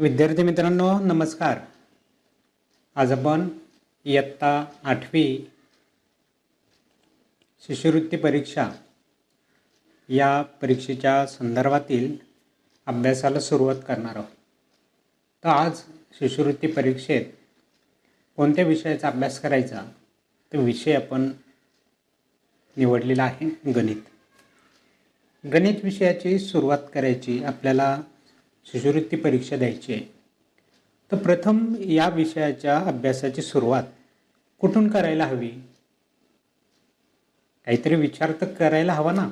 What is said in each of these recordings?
विद्यार्थी मित्रांनो नमस्कार. आज आपण इयत्ता आठवी शिष्यवृत्ती परीक्षा या परीक्षेच्या संदर्भातील अभ्यासाला सुरुवात करणार आहोत. तर आज शिष्यवृत्ती परीक्षेत कोणत्या विषयाचा अभ्यास करायचा तो विषय आपण निवडलेला आहे गणित. गणित विषयाची सुरुवात करायची आपल्याला शिष्यवृत्ती परीक्षा द्यायची आहे. तर प्रथम या विषयाच्या अभ्यासाची सुरुवात कुठून करायला हवी? काहीतरी विचार तर करायला हवा ना.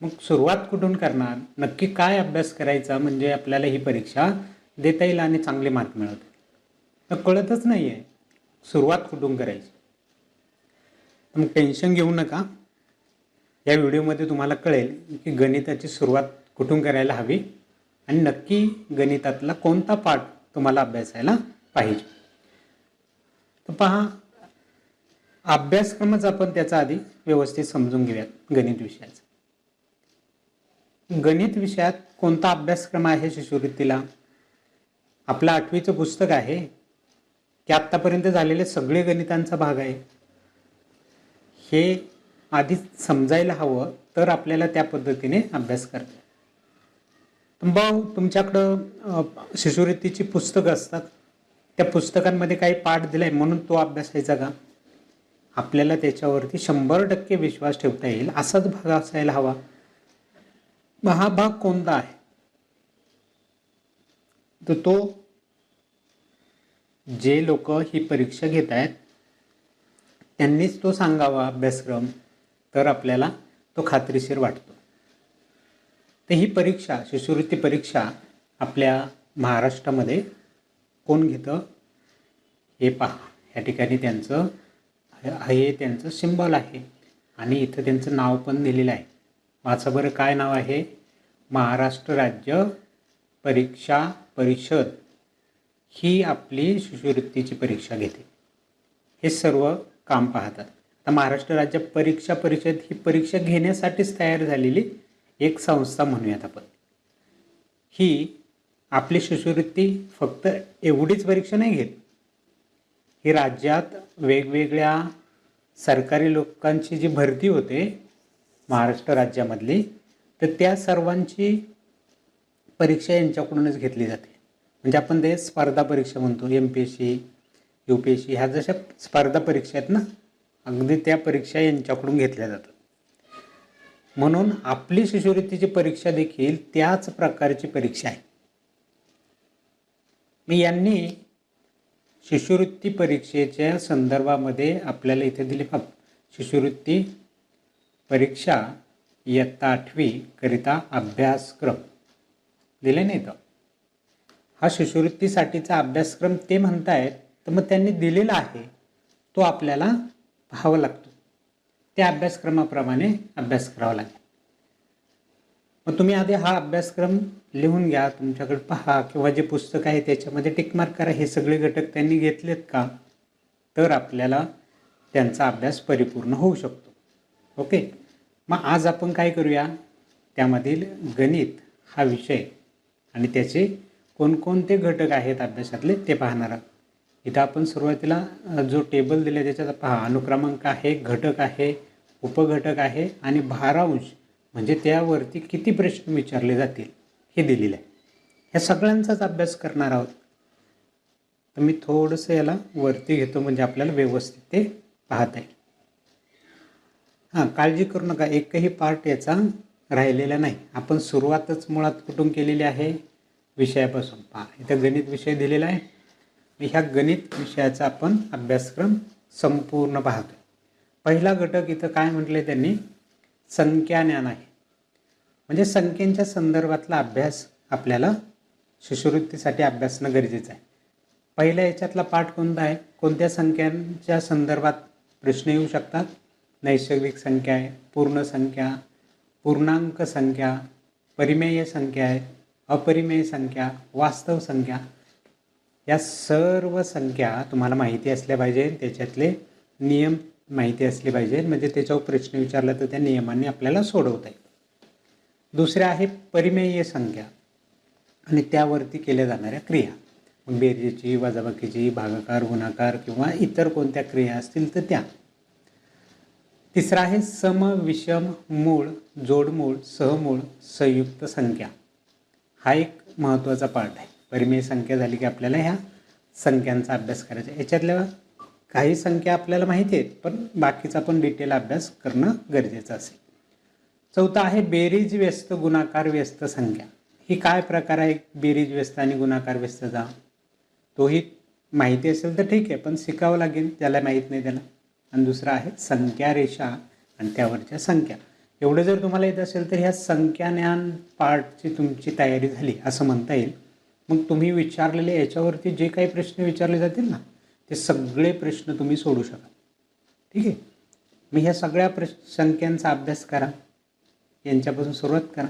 मग सुरुवात कुठून करणार? नक्की काय अभ्यास करायचा म्हणजे आपल्याला ही परीक्षा देता येईल आणि चांगले मार्क मिळवतील तर कळतच नाही आहे सुरुवात कुठून करायची. मग टेन्शन घेऊ नका. या व्हिडिओमध्ये तुम्हाला कळेल की गणिताची सुरुवात कुठून करायला हवी? आणि नक्की गणितातला कोणता पाठ तुम्हाला अभ्यासायला पाहिजे? तर पहा अभ्यासक्रमच आपण त्याचा आधी व्यवस्थित समजून घेऊयात गणित विषयाचा. गणित विषयात कोणता अभ्यासक्रम आहे शिष्यवृत्तीला? आपलं आठवीचं पुस्तक आहे. की आत्तापर्यंत झालेले सगळे गणितांचा भाग आहे. हे आधी समजायला हवं तर आपल्याला त्या पद्धतीने अभ्यास करता भाऊ तुमच्याकडं शिशुवृत्तीची शिष्यवृत्तीची पुस्तकं असतात. त्या पुस्तकांमध्ये काही पाठ दिलाय म्हणून तो अभ्यासायचा का आपल्याला त्याच्यावरती शंभर टक्के विश्वास ठेवता येईल. असाच भाग असायला हवा. मग हा भाग कोणता आहे? तर तो जे लोक ही परीक्षा घेत आहेत त्यांनीच तो सांगावा अभ्यासक्रम. तर आपल्याला तो खात्रीशीर वाटतो. तर ही परीक्षा शिष्यवृत्ती परीक्षा आपल्या महाराष्ट्रामध्ये कोण घेतं? हे पहा. या ठिकाणी त्यांचं हे त्यांचं सिम्बॉल आहे. आणि इथं त्यांचं नाव पण दिलेलं आहे. वाचा बरं काय नाव आहे? महाराष्ट्र राज्य परीक्षा परिषद. ही आपली शिष्यवृत्तीची परीक्षा घेते. हे सर्व काम पाहतात. आता महाराष्ट्र राज्य परीक्षा परिषद ही परीक्षा घेण्यासाठीच तयार झालेली एक संस्था म्हणूयात आपण. ही आपली शिष्यवृत्ती फक्त एवढीच परीक्षा नाही घेत. ही राज्यात वेगवेगळ्या सरकारी लोकांची जी भरती होते महाराष्ट्र राज्यामधली तर त्या सर्वांची परीक्षा यांच्याकडूनच घेतली जाते. म्हणजे आपण ते स्पर्धा परीक्षा म्हणतो M P S C U P S C ह्या जशा स्पर्धा परीक्षा आहेत ना अगदी त्या परीक्षा यांच्याकडून घेतल्या जातात. म्हणून आपली शिष्यवृत्तीची परीक्षा देखील त्याच प्रकारची परीक्षा आहे. मी यांनी शिष्यवृत्ती परीक्षेच्या संदर्भामध्ये आपल्याला इथे दिले. फक्त शिष्यवृत्ती परीक्षा इयत्ता आठवीकरिता अभ्यासक्रम. दिले नाही तर हा शिष्यवृत्तीसाठीचा अभ्यासक्रम ते म्हणतायत तर मग त्यांनी दिलेला आहे तो आपल्याला पाहावा लागतो. त्या अभ्यासक्रमाप्रमाणे अभ्यास करावा लागेल. मग तुम्ही आधी हा अभ्यासक्रम लिहून घ्या तुमच्याकडे पहा किंवा जे पुस्तक आहे त्याच्यामध्ये टिकमार्क करा. हे सगळे घटक त्यांनी घेतलेत का? तर आपल्याला त्यांचा अभ्यास परिपूर्ण होऊ शकतो. ओके? मग आज आपण काय करूया? त्यामधील गणित हा विषय आणि त्याचे कोणकोणते घटक आहेत अभ्यासातले ते पाहणार आहोत. इथं आपण सुरुवातीला जो टेबल दिला त्याच्यात पहा अनुक्रमांक आहे घटक आहे उपघटक आहे आणि भारांश म्हणजे त्यावरती किती प्रश्न विचारले जातील हे दिलेलं आहे ह्या सगळ्यांचाच अभ्यास करणार आहोत. तर मी थोडंसं याला वरती घेतो म्हणजे आपल्याला व्यवस्थित ते पाहता येईल. हां काळजी करू नका एकही पार्ट याचा राहिलेला नाही. आपण सुरुवातच मुळात कुठून केलेली आहे? विषयापासून. पहा इथं गणित विषय दिलेला आहे. ह्या गणित विषयाचा आपण अभ्यासक्रम संपूर्ण पाहतो पहिला घटक इथं काय म्हटले त्यांनी? संख्या ज्ञान आहे. म्हणजे संख्येच्या संदर्भातला अभ्यास आपल्याला शिष्यवृत्तीसाठी अभ्यासणं गरजेचं आहे. पहिल्या याच्यातला पाठ कोणता आहे? कोणत्या संख्यांच्या संदर्भात प्रश्न येऊ शकतात? नैसर्गिक संख्या आहे पूर्ण संख्या पूर्णांक संख्या परिमेय संख्या आहे अपरिमेय संख्या वास्तव संख्या या सर्व संख्या तुम्हाला माहिती असल्या पाहिजे त्याच्यातले नियम माहिती असले पाहिजे. म्हणजे त्याच्यावर प्रश्न विचारला तर त्या नियमांनी आपल्याला सोडवता येईल. दुसरे आहे परिमेय संख्या. आणि त्यावरती केल्या जाणाऱ्या क्रिया. मग बेरजेची वजाबाकीची भागाकार गुणाकार किंवा इतर कोणत्या क्रिया असतील तर त्या. तिसरा आहे सम विषम मूळ जोडमूळ सहमूळ संयुक्त संख्या. हा एक महत्त्वाचा पार्ट आहे. परिमेय संख्या झाली की आपल्याला ह्या संख्यांचा अभ्यास करायचा. आहे. याच्यातल्या काही संख्या आपल्याला माहिती आहेत पण बाकीचा पण डिटेल अभ्यास करणं गरजेचं असेल. चौथा आहे बेरीज व्यस्त गुणाकार व्यस्त संख्या. ही काय प्रकार आहे? बेरीज व्यस्त आणि गुणाकार व्यस्तचा? तोही माहिती असेल तर ठीक आहे पण शिकावं लागेल ज्याला माहीत नाही त्याला. आणि दुसरा आहे संख्या रेषा आणि त्यावरच्या संख्या. एवढं जर तुम्हाला येत असेल तर ह्या संख्या ज्ञान पार्टची तुमची तयारी झाली असं म्हणता येईल. मग तुम्ही विचारलेले याच्यावरती जे काही प्रश्न विचारले जातील ना ते सगळे प्रश्न तुम्ही सोडू शकाल. ठीक आहे? मग ह्या सगळ्या प्रश संख्यांचा अभ्यास करा. यांच्यापासून सुरुवात करा.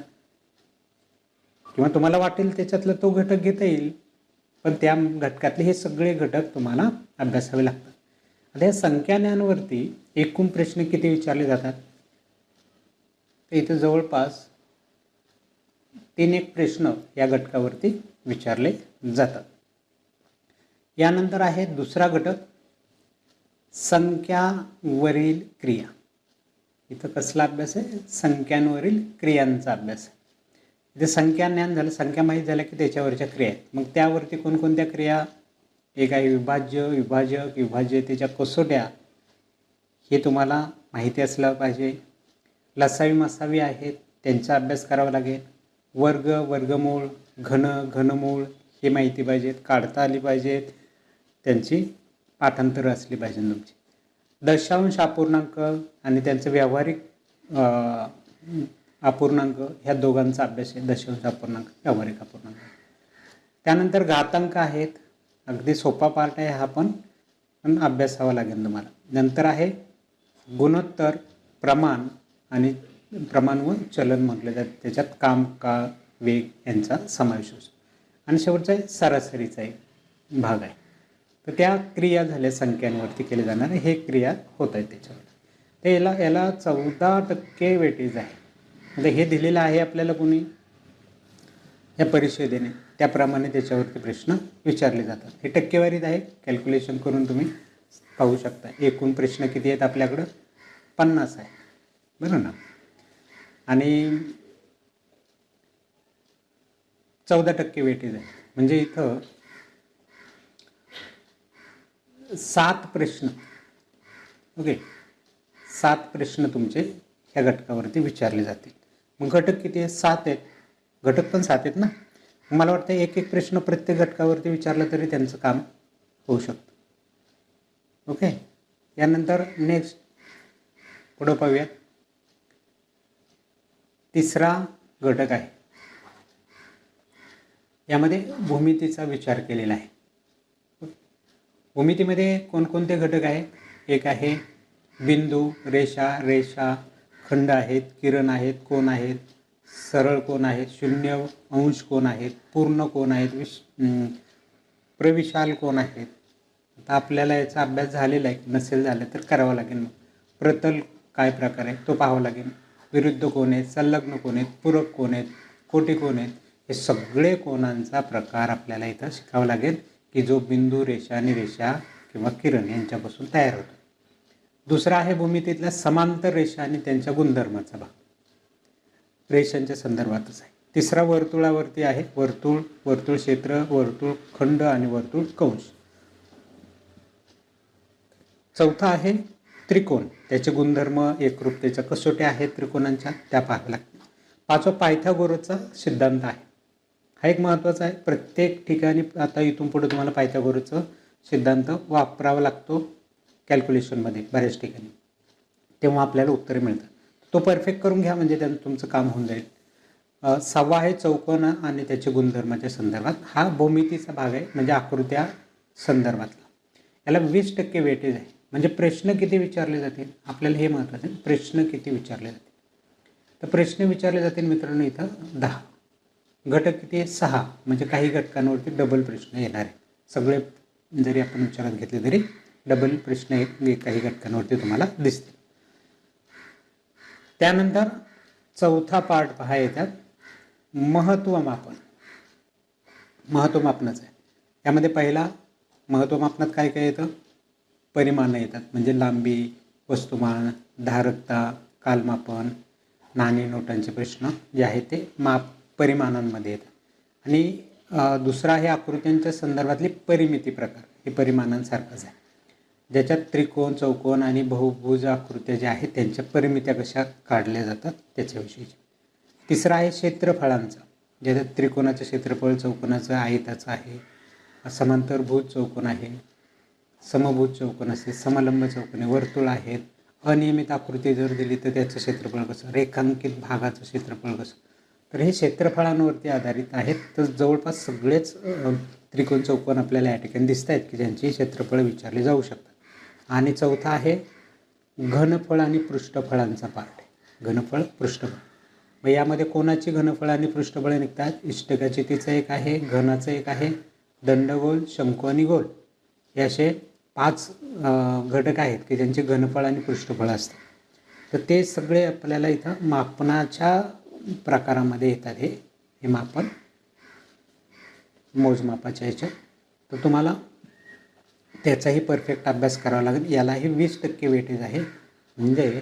किंवा तुम्हाला वाटेल त्याच्यातला तो घटक घेता येईल पण त्या घटकातले हे सगळे घटक तुम्हाला अभ्यासावे लागतात. आता या संख्याज्ञानवरती एकूण प्रश्न किती विचारले जातात? तर इथं जवळपास तीन एक प्रश्न या घटकावरती विचारले जातात. यानंतर आहे दुसरा घटक संख्यावरील क्रिया. इथं कसला अभ्यास आहे? संख्यांवरील क्रियांचा अभ्यास आहे. इथे संख्या ज्ञान झालं संख्या माहीत झाल्या की त्याच्यावरच्या क्रिया आहेत. मग त्यावरती कोणकोणत्या क्रिया? एक आहे विभाज्य विभाजक विभाज्यतेच्या कसोट्या. हे तुम्हाला माहिती असलं पाहिजे. लसावी मसावी आहेत त्यांचा अभ्यास करावा लागेल. वर्ग वर्गमूळ घन घनमूळ हे माहिती पाहिजेत काढता आली पाहिजेत. त्यांची पाठांतरं असली पाहिजे तुमची. दशांश अपूर्णांक आणि त्यांचं व्यावहारिक अपूर्णांक ह्या दोघांचा अभ्यास आहे. दशांश अपूर्णांक व्यावहारिक अपूर्णांक. त्यानंतर घातांक आहेत. अगदी सोपा पार्ट आहे हा पण पण अभ्यासावा लागेल तुम्हाला. नंतर आहे गुणोत्तर प्रमाण आणि प्रमाण व चलन म्हटलं जातं. त्याच्यात काम काळ वेग यांचा समावेश असतो आणि शेवटचा आहे सरासरीचा एक भाग आहे. तर त्या क्रिया झाल्या संख्यांवरती केले जाणार हे क्रिया होत आहेत त्याच्यावर तर याला याला चौदा टक्के वेटेज आहे. म्हणजे हे दिलेलं आहे आपल्याला कोणी? या परिषदेने. त्याप्रमाणे त्याच्यावरती प्रश्न विचारले जातात. हे टक्केवारीत आहे. कॅल्क्युलेशन करून तुम्ही पाहू शकता. एकूण प्रश्न किती आहेत आपल्याकडं? पन्नास आहे. बरं ना? आणि चौदा टक्के वेटेज आहे. म्हणजे इथं सात प्रश्न. ओके? सात प्रश्न तुमचे ह्या घटकावरती विचारले जातील. मग घटक किती आहे सात आहेत. घटक पण सात आहेत ना? मला वाटतं एक एक प्रश्न प्रत्येक घटकावरती विचारला तरी त्यांचं काम होऊ शकतं. ओके? यानंतर नेक्स्ट पुढं पाहूयात. तिसरा घटक आहे. यामध्ये भूमितीचा विचार केलेला आहे. भूमितीमध्ये कोणकोणते घटक आहेत? एक आहे बिंदू रेषा रेषा खंड आहेत किरण आहेत कोण आहेत सरळ कोण आहेत शून्य अंश कोण आहेत पूर्ण कोण आहेत विश प्रविशाल कोण आहेत. आता आपल्याला याचा अभ्यास झालेला आहे. नसेल झाला तर करावा लागेल मग. प्रतल काय प्रकार आहे तो पाहावा लागेल. विरुद्ध कोण आहेत संलग्न कोण आहेत पूरक कोण आहेत कोटी कोण आहेत. हे सगळे कोणांचा प्रकार आपल्याला इथं शिकावा लागेल की जो बिंदू रेषा आणि रेषा किंवा किरण यांच्यापासून तयार होतो. दुसरा आहे भूमितीतल्या समांतर रेषा आणि त्यांच्या गुणधर्माचा भाग. रेषांच्या संदर्भातच आहे. तिसरा वर्तुळावरती आहे. वर्तुळ वर्तुळ क्षेत्र वर्तुळ खंड आणि वर्तुळ कंश चौथा आहे त्रिकोण. त्याचे गुणधर्म एकरूपतेच्या कसोट्या आहेत त्रिकोणांच्या त्या पाहाव्या लागतील. पाचवा पायथागोरसचा सिद्धांत आहे. हा एक महत्त्वाचा आहे. प्रत्येक ठिकाणी आता इथून पुढे तुम्हाला पायथागोरसचा सिद्धांत वापरावा लागतो कॅल्क्युलेशनमध्ये बऱ्याच ठिकाणी. तेव्हा आपल्याला उत्तरे मिळतात. तो परफेक्ट करून घ्या म्हणजे त्यानं तुमचं काम होऊन जाईल. सव्वा आहे चौकोन आणि त्याचे गुणधर्माच्या संदर्भात. हा भूमितीचा भाग आहे म्हणजे आकृत्या संदर्भातला. याला वीस टक्के वेटेज आहे. म्हणजे प्रश्न किती विचारले जातील? आपल्याला हे महत्त्वाचं आहे. प्रश्न किती विचारले जातील? तर प्रश्न विचारले जातील मित्रांनो इथं दहा. घटक किती आहे सहा म्हणजे काही घटकांवरती डबल प्रश्न येणार आहे सगळे जरी आपण विचारात घेतले तरी डबल प्रश्न एक काही घटकांवरती तुम्हाला दिसतील. त्यानंतर चौथा पार्ट पहा येतात महत्त्वमापन. महत्त्वमापनच आहे. यामध्ये पहिला महत्त्वमापनात काय काय येतं? परिमाणं येतात म्हणजे लांबी वस्तुमान धारकता कालमापन नाणी नोटांचे प्रश्न जे आहेत ते माप परिमाणांमध्ये येतात. आणि दुसरा आहे आकृत्यांच्या संदर्भातले परिमिती प्रकार हे परिमाणांसारखंच आहे. ज्याच्यात त्रिकोण चौकोन आणि बहुभुज आकृत्या ज्या आहेत त्यांच्या परिमित्या कशा काढल्या जातात त्याच्याविषयीची तिसरा आहे क्षेत्रफळांचा ज्याच्यात त्रिकोणाचं क्षेत्रफळ चौकोनाचं आयताचं आहे. समांतरभूत चौकोन आहे समभूत चौकोन असेल समलंब चौकोन आहे वर्तुळ आहेत. अनियमित आकृती जर दिली तर त्याचं क्षेत्रफळ कसं? रेखांकित भागाचं क्षेत्रफळ कसं? तर हे क्षेत्रफळांवरती आधारित आहेत. तर जवळपास सगळेच त्रिकोण चौकोन आपल्याला या ठिकाणी दिसत आहेत की ज्यांची क्षेत्रफळ विचारली जाऊ शकतात. आणि चौथा आहे घनफळ आणि पृष्ठफळांचा पार्ट. आहे घनफळ पृष्ठफळ. मग यामध्ये कोणाची घनफळ आणि पृष्ठफळे निघतात? इष्टकाचितीचं एक आहे घनाचं एक आहे दंडगोल शंकू आणि गोल. हे असे पाच घटक आहेत की ज्यांचे घनफळ आणि पृष्ठफळ असतात. तर ते सगळे आपल्याला इथं मापनाच्या प्रकारामध्ये येतात हे हे मापन. मोजमापाच्या ह्याच्यात. तर तुम्हाला त्याचाही परफेक्ट अभ्यास करावा लागेल. यालाही वीस टक्के वेटेज आहे. म्हणजे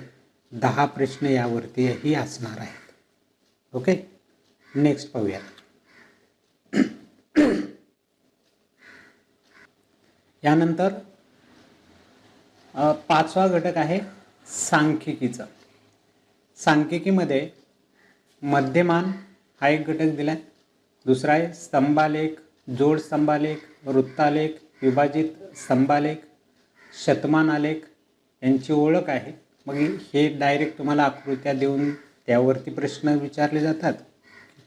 दहा प्रश्न यावरतीही असणार आहेत. ओके? नेक्स्ट पाहूया. यानंतर पाचवा घटक आहे सांख्यिकीचा. सांख्यिकीमध्ये मध्यमान हा एक घटक दिला आहे दुसरा आहे स्तंभालेख जोड स्तंभालेख वृत्तालेख विभाजित स्तंभालेख शतमान आलेख यांची ओळख आहे. मग हे डायरेक्ट तुम्हाला आकृत्या देऊन त्यावरती प्रश्न विचारले जातात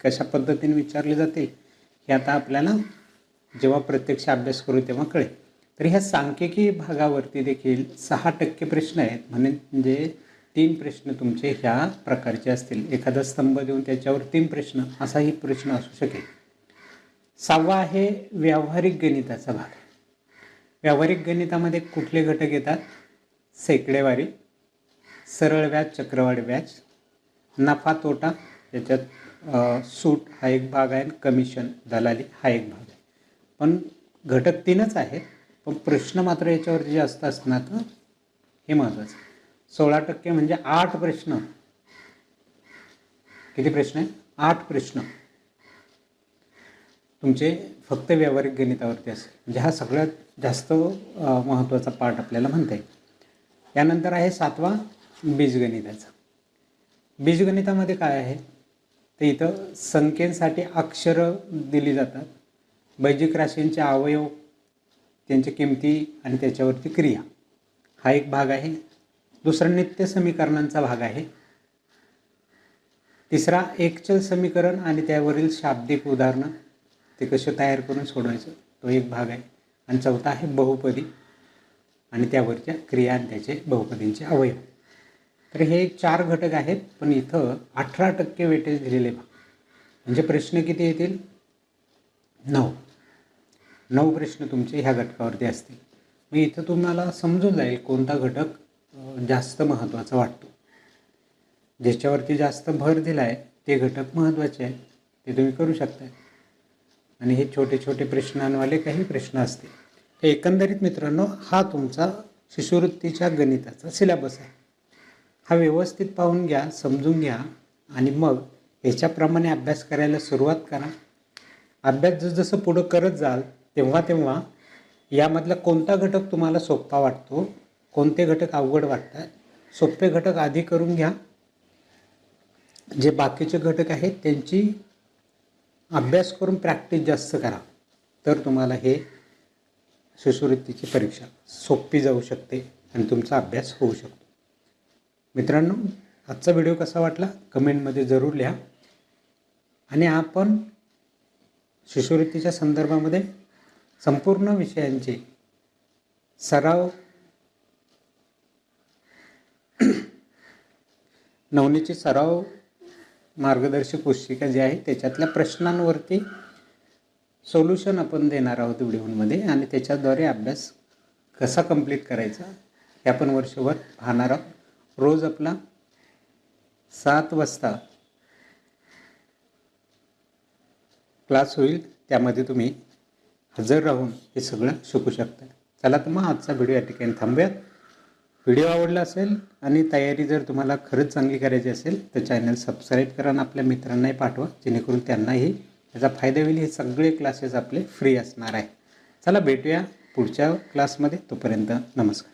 कशा पद्धतीने विचारले जातील हे आता आपल्याला जेव्हा प्रत्यक्ष अभ्यास करू तेव्हा कळेल. तर ह्या सांख्यिकी भागावरती देखील सहा टक्के प्रश्न आहेत. म्हणजे तीन प्रश्न तुमचे ह्या प्रकारचे असतील. एखादा स्तंभ देऊन त्याच्यावर तीन प्रश्न असाही प्रश्न असू शकेल. सहावा आहे व्यावहारिक गणिताचा भाग. व्यावहारिक गणितामध्ये कुठले घटक येतात? सेकडेवारी सरळ व्याज चक्रवाढ व्याज नफा तोटा त्याच्यात सूट हा एक भाग आहे आणि कमिशन दलाली हा एक भाग आहे. पण घटक तीनच आहेत. पण प्रश्न मात्र याच्यावरती जास्त असणार तर हे महत्त्वाचं सोळा टक्के म्हणजे आठ प्रश्न. किती प्रश्न आहे आठ प्रश्न. तुमचे फक्त व्यावहारिक गणितावरती असेल. म्हणजे हा सगळ्यात जास्त महत्त्वाचा पार्ट आपल्याला म्हणता येईल त्यानंतर आहे सातवा बीजगणिताचा. बीजगणितामध्ये काय आहे? तर इथं संख्येसाठी अक्षरं दिली जातात. बैजिक राशींचे अवयव त्यांच्या किमती आणि त्याच्यावरती क्रिया. हा एक भाग आहे. दुसरा नित्य समीकरणांचा भाग आहे. तिसरा एकचल समीकरण आणि त्यावरील शाब्दिक उदाहरणं. ते कसे तयार करून सोडवायचं? तो एक भाग आहे. आणि चौथा आहे बहुपदी आणि त्यावरच्या क्रिया आणि त्याचे बहुपदींचे अवयव. तर हे चार घटक आहेत पण इथं अठरा टक्के वेटेज दिलेले भाग म्हणजे प्रश्न किती येतील? नऊ. नऊ प्रश्न तुमचे ह्या घटकावरती असतील. मग इथं तुम्हाला समजून जाईल कोणता घटक जास्त महत्त्वाचा वाटतो. ज्याच्यावरती जास्त भर दिला आहे ते घटक महत्त्वाचे आहेत ते तुम्ही करू शकता आणि हे छोटे छोटे प्रश्नांवाले काही प्रश्न असतील. तर एकंदरीत मित्रांनो हा तुमचा शिष्यवृत्तीच्या गणिताचा सिलेबस आहे. हा व्यवस्थित पाहून घ्या समजून घ्या आणि मग ह्याच्याप्रमाणे अभ्यास करायला सुरुवात करा. अभ्यास जसजसं पुढं करत जाल तेव्हा तेव्हा यामधला कोणता घटक तुम्हाला सोपा वाटतो कोणते घटक अवघड वाटतात सोपे घटक आधी करून घ्या. जे बाकीचे घटक आहेत त्यांची अभ्यास करून प्रॅक्टिस जास्त करा. तर तुम्हाला हे शिष्यवृत्तीची परीक्षा सोपी जाऊ शकते आणि तुमचा अभ्यास होऊ शकतो. मित्रांनो आजचा व्हिडिओ कसा वाटला? कमेंटमध्ये जरूर लिहा. आणि आपण शिष्यवृत्तीच्या संदर्भामध्ये संपूर्ण विषयांचे सराव नवनीची सराव मार्गदर्शक पुस्तिका जी आहे त्याच्यातल्या प्रश्नांवरती सोल्युशन आपण देणार आहोत व्हिडिओमध्ये आणि त्याच्याद्वारे अभ्यास कसा कंप्लीट करायचा हे आपण वर्षभर पाहणार आहोत. रोज आपला सात वाजता क्लास होईल त्यामध्ये तुम्ही हजर राहून हे सगळं शिकू शकता. चला तर मग आजचा व्हिडिओ या ठिकाणी थांबूयात. व्हिडिओ आवडला असेल आणि तयारी जर तुम्हाला खरंच चांगली करायची असेल तर चॅनल सबस्क्राईब करा आणि आपल्या मित्रांनाही पाठवा जेणेकरून त्यांनाही त्याचा फायदा होईल. हे सगळे क्लासेस आपले फ्री असणार आहे. चला भेटूया पुढच्या क्लासमध्ये तोपर्यंत नमस्कार.